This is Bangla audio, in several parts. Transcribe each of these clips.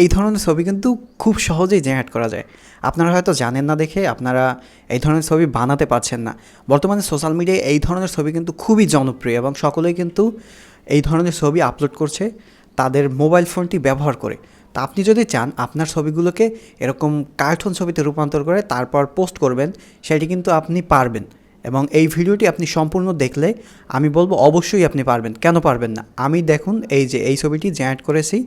এই ধরনের ছবি কিন্তু খুব সহজেই জেনারেট করা যায়। আপনারা হয়তো জানেন না দেখে, আপনারা এই ধরনের ছবি বানাতে পারছেন না। বর্তমানে সোশ্যাল মিডিয়ায় এই ধরনের ছবি কিন্তু খুবই জনপ্রিয় এবং সকলেই কিন্তু এই ধরনের ছবি আপলোড করছে তাদের মোবাইল ফোনটি ব্যবহার করে। তা আপনি যদি চান, আপনার ছবিগুলোকে এরকম কার্টুন ছবিতে রূপান্তর করে তারপর পোস্ট করবেন, সেটি কিন্তু আপনি পারবেন এবং এই ভিডিওটি আপনি সম্পূর্ণ দেখলে আমি বলব অবশ্যই আপনি পারবেন। কেন পারবেন না? আমি দেখুন, এই যে এই ছবিটি জেনারেট করেছি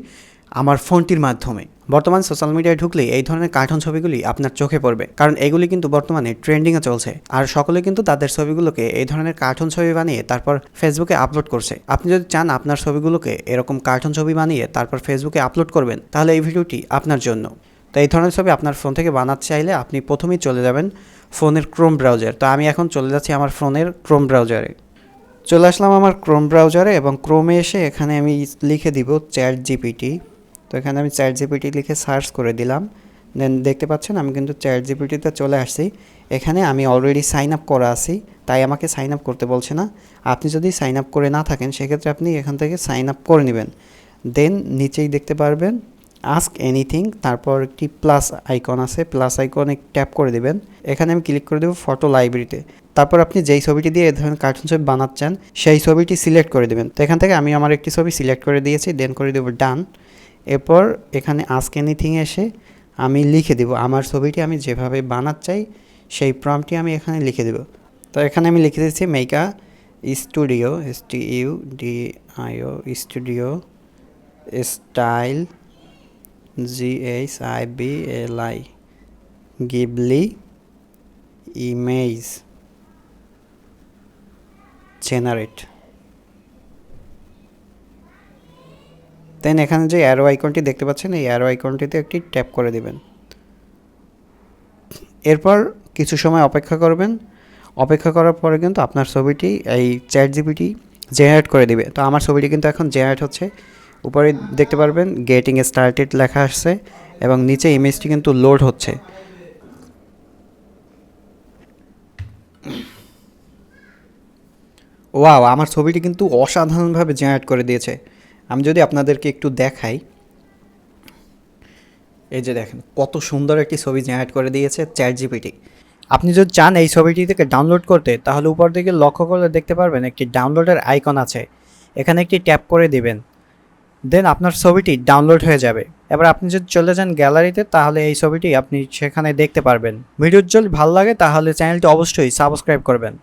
আমার ফোনটির মাধ্যমে। বর্তমান সোশ্যাল মিডিয়ায় ঢুকলেই এই ধরনের কার্টুন ছবিগুলি আপনার চোখে পড়বে। কারণ এগুলি কিন্তু বর্তমানে ট্রেন্ডিংয়ে চলছে। আর সকলে কিন্তু তাদের ছবিগুলোকে এই ধরনের কার্টুন ছবি বানিয়ে তারপর ফেসবুকে আপলোড করছে। আপনি যদি চান আপনার ছবিগুলোকে এরকম কার্টুন ছবি বানিয়ে তারপর ফেসবুকে আপলোড করবেন, তাহলে এই ভিডিওটি আপনার জন্য। তো এই ধরনের ছবি আপনার ফোন থেকে বানাতে চাইলে আপনি প্রথমেই চলে যাবেন ফোনের ক্রোম ব্রাউজার তো আমি এখন চলে যাচ্ছি আমার ফোনের ক্রোম ব্রাউজারে চলে আসলাম আমার ক্রোম ব্রাউজারে এবং ক্রোমে এসে এখানে আমি লিখে দিব চ্যাট জিপিটি তো এখানে আমি চ্যাট জিপিটি লিখে সার্চ করে দিলাম। দেন দেখতে পাচ্ছেন আমি কিন্তু চ্যাট জিপিটিতে চলে আসছি। এখানে আমি অলরেডি সাইন আপ করা আছি, তাই আমাকে সাইন আপ করতে বলছে না। আপনি যদি সাইন আপ করে না থাকেন, সেক্ষেত্রে আপনি এখান থেকে সাইন আপ করে নেবেন। দেন নিচেই দেখতে পারবেন আস্ক এনিথিং তারপর একটি প্লাস আইকন আছে প্লাস আইকনে ট্যাপ করে দেবেন। এখানে আমি ক্লিক করে দেবো ফটো লাইব্রেরিতে তারপর আপনি যেই ছবিটি দিয়ে এ ধরনের কার্টুন ছবি বানাচ্ছেন, সেই ছবিটি সিলেক্ট করে দেবেন। তো এখান থেকে আমি আমার একটি ছবি সিলেক্ট করে দিয়েছি দেন করে দেবো ডান এরপর এখানে আস্ক এনিথিং এসে আমি লিখে দেব। আমার ছবিটি আমি যেভাবে বানাতে চাই, সেই প্রমটি আমি এখানে লিখে দেব। তো এখানে আমি লিখে দিচ্ছি make a studio S T U D I O studio style G H I B L I Ghibli image generate then এখানে যে অ্যারো আইকনটি দেখতে পাচ্ছেন, এই অ্যারো আইকনটিতে একটি ট্যাপ করে দেবেন। এরপর কিছু সময় অপেক্ষা করবেন। অপেক্ষা করার পরে কিন্তু আপনার ছবিটি, এই চ্যাট জিপিটি জেনারেট করে দিবে। তো আমার ছবিটি কিন্তু এখন জেনারেট হচ্ছে। উপরে দেখতে পারবেন গেটিং স্টার্টেড লেখা আসছে এবং নিচে ইমেজটি কিন্তু লোড হচ্ছে। ওয়াও আমার ছবিটি কিন্তু অসাধারণভাবে জেনারেট করে দিয়েছে। আমি যদি আপনাদেরকে একটু দেখাই, এই যে দেখেন কত সুন্দর একটি ছবি জেনারেট করে দিয়েছে চ্যাট জিপিটি আপনি যদি চান এই ছবিটি থেকে ডাউনলোড করতে, তাহলে উপর দিকে লক্ষ্য করলে দেখতে পারবেন একটি ডাউনলোডের আইকন আছে। এখানে একটি ট্যাপ করে দিবেন। দেন আপনার ছবিটি ডাউনলোড হয়ে যাবে। এবার আপনি যদি চলে যান গ্যালারিতে তাহলে এই ছবিটি আপনি সেখানে দেখতে পারবেন। ভিডিও যদি ভালো লাগে, তাহলে চ্যানেলটি অবশ্যই সাবস্ক্রাইব করবেন।